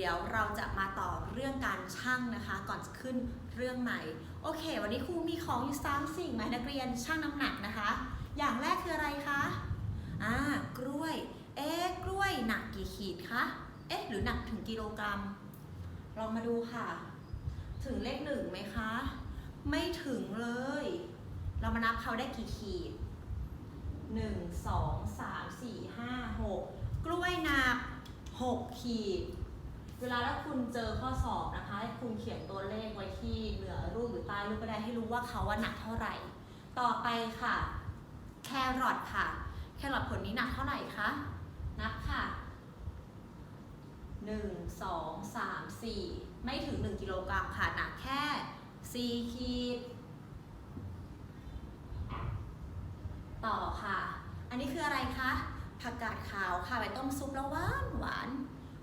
เดี๋ยวเราจะมาต่อเรื่องการช่างนะคะ ก่อนจะขึ้นเรื่องใหม่ โอเค วันนี้ครูมีของอยู่สามสิ่งมาให้นักเรียนช่างน้ำหนักนะคะ อย่างแรกคืออะไรคะอ่ากล้วย เอ๊กล้วยหนักกี่ขีดคะเอ๊ะหรือหนักถึงกิโลกรัม ลองมาดูค่ะ ถึงเลขหนึ่งไหมคะ ไม่ถึงเลย เรามานับเขาได้กี่ขีดหนึ่งสองสามสี่ห้าหกกล้วยหนักหกขีด เวลาถ้าคุณเจอข้อสอบนะคะให้คุณเขียนตัวเลขไว้ที่เหนือรูปหรือใต้รูปก็ได้ให้รู้ว่าเขาว่าหนักเท่าไหร่ ต่อไปค่ะ แครอทค่ะ แครอทผลนี้หนักเท่าไหร่คะนับค่ะ1 2 3 4 ไม่ถึง 1 กิโลกรัมค่ะ หนักแค่ 4 ขีด ต่อค่ะ อันนี้คืออะไรคะ ผักกาดขาวค่ะ ไปต้มซุปแล้วหวานหวาน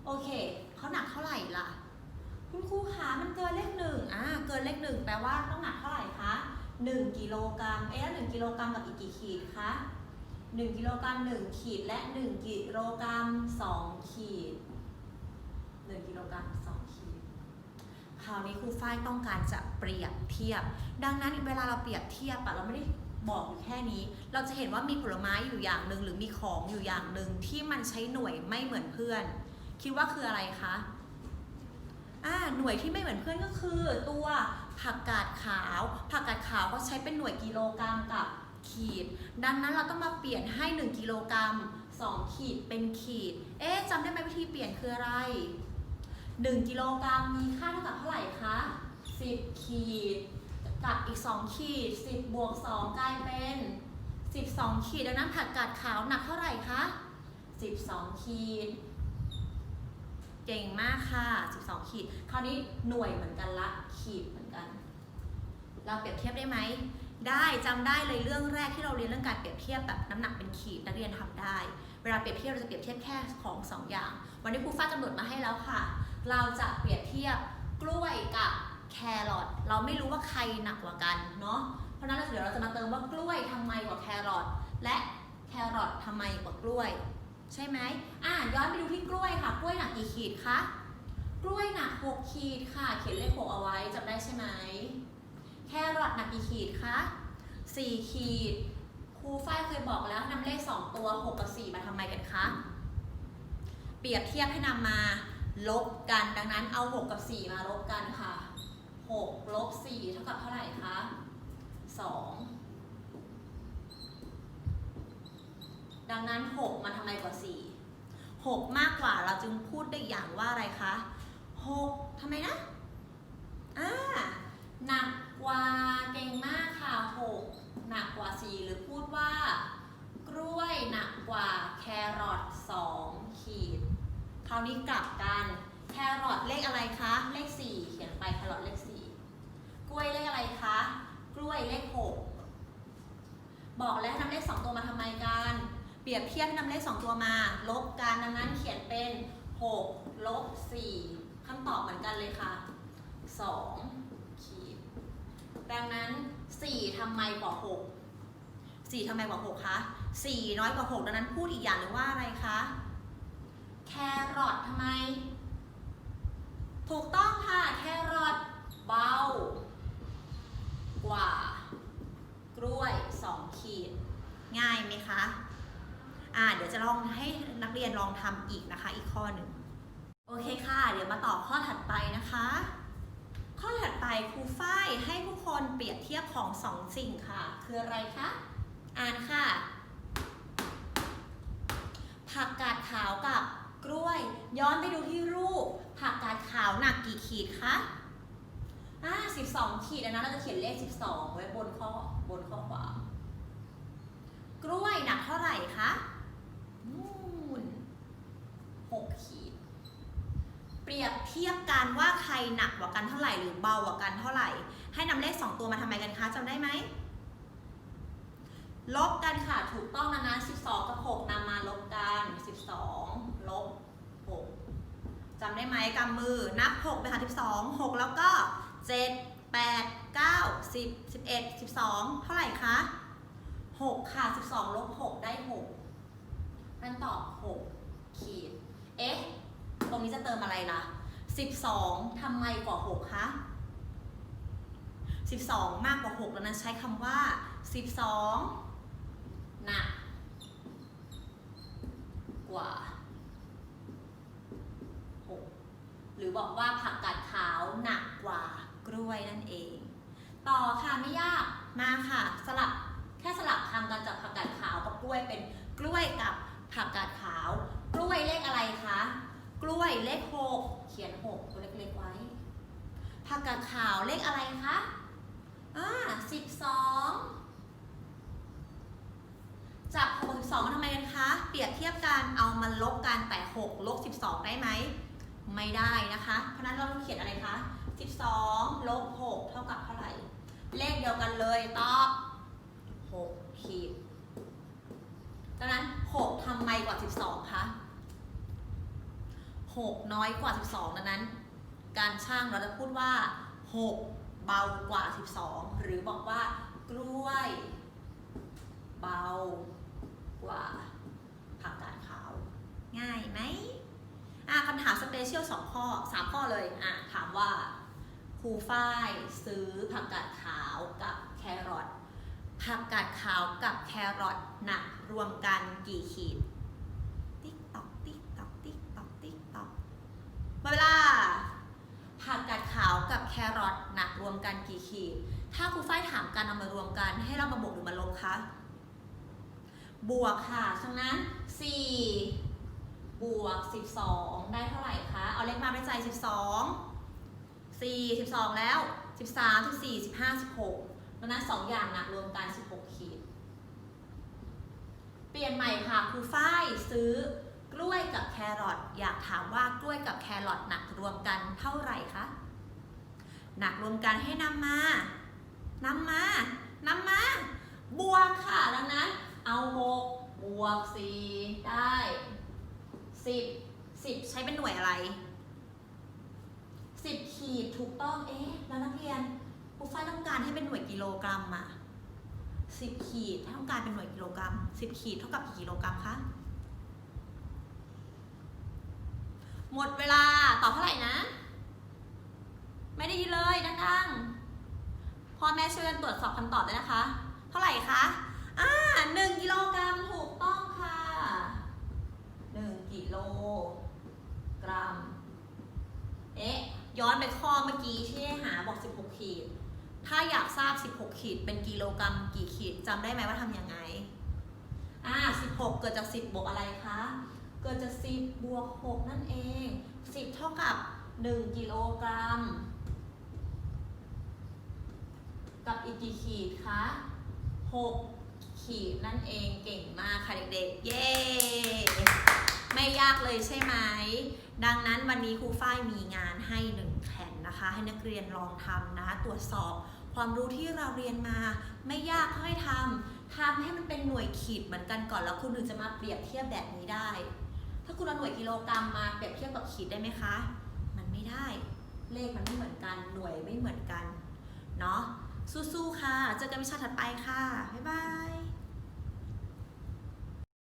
โอเค เขาหนักเท่าไหร่ล่ะ คุณครูคะมันเกินเลขหนึ่งอ่าเกินเลขหนึ่งแปลว่าต้องหนักเท่าไหร่คะหนึ่งกิโลกรัมเอ๊ะหนึ่งกิโลกรัมกับอีกกี่ขีดคะหนึ่งกิโลกรัมหนึ่งขีดและหนึ่งกิโลกรัมสองขีดหนึ่งกิโลกรัมสองขีดคราวนี้ครูฝ้ายต้องการจะเปรียบเทียบ ดังนั้นเวลาเราเปรียบเทียบอะเราไม่ได้บอกอยู่แค่นี้ เราจะเห็นว่ามีผลไม้อยู่อย่างหนึ่งหรือมีของอยู่อย่างหนึ่งที่มันใช้หน่วยไม่เหมือนเพื่อน คิดว่าคืออะไรคะอ่าหน่วยที่ไม่เหมือนเพื่อนก็คือตัวผักกาดขาว ผักกาดขาวเขาใช้เป็นหน่วยกิโลกรัมกับขีด ดังนั้นเราต้องมาเปลี่ยนให้ 1 กิโลกรัม2 ขีดเป็นขีด เอ๊ะจำได้ไหมวิธีเปลี่ยนคืออะไร 1 กิโลกรัมมีค่าเท่ากับเท่าไหร่คะ 10 ขีด กับอีก 2 ขีด 10 บวก 2 กลายเป็น 12 ขีด ดังนั้นผักกาดขาวหนักเท่าไหร่คะ 12 ขีด เก่งมากค่ะ 12 ขีด คราวนี้หน่วยเหมือนกันละ ขีดเหมือนกัน เราเปรียบเทียบได้ไหม ได้จำได้เลยเรื่องแรกที่เราเรียนเรื่องการเปรียบเทียบแบบน้ำหนักเป็นขีดนักเรียนทำได้ เวลาเปรียบเทียบเราจะเปรียบเทียบแค่ของสองอย่าง วันนี้ครูฟ้ากำหนดมาให้แล้วค่ะ เราจะเปรียบเทียบกล้วยกับแครอท เราไม่รู้ว่าใครหนักกว่ากันเนาะ เพราะนั้นเดี๋ยวเราจะมาเติมว่ากล้วยทำไมกว่าแครอท และแครอททำไมกว่ากล้วย ใช่ไหมอะย้อนไปดูที่กล้วยค่ะ กล้วยหนักกี่ขีดคะ กล้วยหนัก 6 ขีดค่ะ เขียนเลข6เอาไว้จำได้ใช่ไหม แครอทหนักกี่ขีดคะ 4 ขีด ครูฝ้ายเคยบอกแล้วนำเลข 2 ตัว 6 กับ 4 มาทำไมกันคะ เปรียบเทียบให้นำมาลบกัน ดังนั้นเอา 6 กับ 4 มาลบกันค่ะ 6 ลบ 4 เท่ากับเท่าไหร่คะ 2 ดังนั้น 6มาทำไมกว่า 4 6 มากกว่าเราจึงพูดได้อย่างว่าอะไรคะ 6ทำไมนะอ่าหนักกว่าเก่งมากค่ะ 6 หนักกว่า 4 หรือพูดว่า กล้วยหนักกว่าแครอท2ขีด คราวนี้กลับกัน แครอทเลขอะไรคะ เลข 4 เขียนไปแครอทเลข 4 กล้วยเลขอะไรคะ กล้วยเลข 6 บอกแล้วให้นำเลข 2 ตัวมาทำไมกัน เป รียบเทียบให้นำเลข 2 ตัวมา ลบกันดังนั้นเขียนเป็น 6 ลบ 4คำตอบเหมือนกันเลยค่ะ 2 ขีด ดังนั้น 4ทำไมกว่า 6 4ทำไมกว่า 6 คะ 4 น้อยกว่า 6 ดังนั้นพูดอีกอย่างหนึ่งว่าอะไรคะ แครอททำไม ถูกต้องค่ะ แครอทเบากว่า กล้วย 2 ขีด ง่ายไหมคะ อ่า เดี๋ยว จะลองให้นักเรียนลองทำอีกนะคะ อีกข้อหนึ่งโอเคค่ะ เดี๋ยวมาต่อข้อถัดไปนะคะ ข้อถัดไปครูฝ้ายให้ผู้คนเปรียบเทียบของสองสิ่งค่ะ คืออะไรคะอ่านค่ะ ผักกาดขาวกับกล้วย ย้อนไปดูที่รูป ผักกาดขาวหนักกี่ขีดคะอ่า12ขีดอันนั้นเราจะเขียนเลข12ไว้บนข้อบนข้อความกล้วยหนักเท่าไหร่คะ นู่น6ขีด เปรียบเทียบกันว่าใครหนักกว่ากันเท่าไหร่หรือเบากว่ากันเท่าไหร่ ให้นำเลข2ตัวมาทำไมกันคะจำได้ไหม ลบกันค่ะถูกต้องนะนะ12กับ6นำมาลบกัน12ลบ6จำได้ไหมกำมือนับ6ไปค่ะ12 6แล้วก็7 8 9 10 11 12เท่าไหร่คะ6ค่ะ12ลบ6ได้6 นั่นตอบ6ขีด เอ๊ะ ตรงนี้จะเติมอะไรล่ะ 12ทำไมกว่า6คะ12 มากกว่า6ดังนั้นใช้คำว่า 12หนักกว่า 6 หรือบอกว่าผักกาดขาวหนักกว่ากล้วยนั่นเอง ต่อค่ะไม่ยากมาค่ะ สลับแค่สลับคำกันจากผักกาดขาวกับกล้วยเป็นกล้วยกับ ผักกาดขาว กล้วยเลขอะไรคะ กล้วยเลขหกเขียนหกตัวเล็กๆไว้ ผักกาดขาวเลขอะไรคะ อ่าสิบสองจากหกสิบสองทำไมกันคะ เปรียบเทียบกันเอามาลบกันแต่หกลบสิบสองได้ไหม ไม่ได้นะคะ เพราะฉะนั้นเราต้องเขียนอะไรคะสิบสองลบหกเท่ากับเท่าไหร่ เลขเดียวกันเลยตอบหกขีด ดังนั้นหกทำไมกว่าสิบสองคะ 6 น้อยกว่า 12 ดังนั้น การช่างเราจะพูดว่า 6 เบากว่า 12 หรือบอกว่ากล้วย เบากว่าผักกาดขาว ง่ายไหมอะคำถามสเปเชียล2ข้อ3ข้อเลยอะถามว่าครูฝ้ายซื้อผักกาดขาวกับแครอทผักกาดขาวกับแครอท หนักรวมกันกี่ขีด ติ๊กตอกติ๊กตอกติ๊กตอกติ๊กตอกมดเวลาผักกาดขาวกับแครอทหนักรวมกันกี่ขีด ถ้าครูฝ้ายถามการเอามารวมกัน ให้เรามาบวกหรือมาลบคะ บวกค่ะ ฉะนั้น 4 บวก 12 ได้เท่าไหร่คะ เอาเลขมาในใจ 12 4 12 แล้ว 13 14 15 16ดังนั้น 2 อย่างหนักรวมกัน 16 ขีด ปลี่ยนใหม่ค่ะครูฝ้ายซื้อกล้วยกับแครอทอยากถามว่ากล้วยกับแครอทหนักรวมกันเท่าไหร่คะหนักรวมกันให้นำมานำมานำมาบวกค่ะดังนั้น เอา6บวก4ได้ 10 10 ใช้เป็นหน่วยอะไร 10 ขีดถูกต้องเอ๊ะแล้วนักเรียนครูฝ้ายต้องการให้เป็นหน่วยกิโลกรัมอะ สิบขีดถ้าต้องการเป็นหน่วยกิโลกรัมสิบขีดเท่ากับกี่กิโลกรัมคะ หมดเวลาตอบเท่าไหร่นะ ไม่ได้ยินเลยดังๆพ่อแม่ช่วยกันตรวจสอบคำตอบด้วยนะคะ เท่าไหร่คะอ่าหนึ่งกิโลกรัมถูกต้องค่ะหนึ่งกิโลกรัม เอ๊ะ ย้อนไปข้อเมื่อกี้ที่ให้หาบอก 16 ขีด ถ้าอยากทราบ 16 ขีดเป็นกิโลกรัมกี่ จำได้ไหมว่าทำยังไง อ่า16 เกิดจาก 10 บวกอะไรคะ เกิดจาก 10 บวก 6 นั่นเอง 10 เท่ากับ 1 กิโลกรัม กับอีกกี่ขีดคะ 6 ขีดนั่นเองเก่งมากค่ะเด็กๆ เย้ ไม่ยากเลยใช่ไหม ดังนั้นวันนี้ครูฝ้ายมีงานให้หนึ่งแผ่นนะคะ ให้นักเรียนลองทำนะคะตรวจสอบ ความรู้ที่เราเรียนมา ไม่ยากให้ทำทำให้มันเป็นหน่วยขีดเหมือนกันก่อนแล้วคุณถึงจะมาเปรียบเทียบแบบนี้ได้ ถ้าคุณเอาหน่วยกิโลกรัมมาเปรียบเทียบกับขีดได้ไหมคะ มันไม่ได้ เลขมันไม่เหมือนกัน หน่วยไม่เหมือนกัน เนาะสู้ๆค่ะ เจอกันวิชาถัดไปค่ะ บ๊ายบาย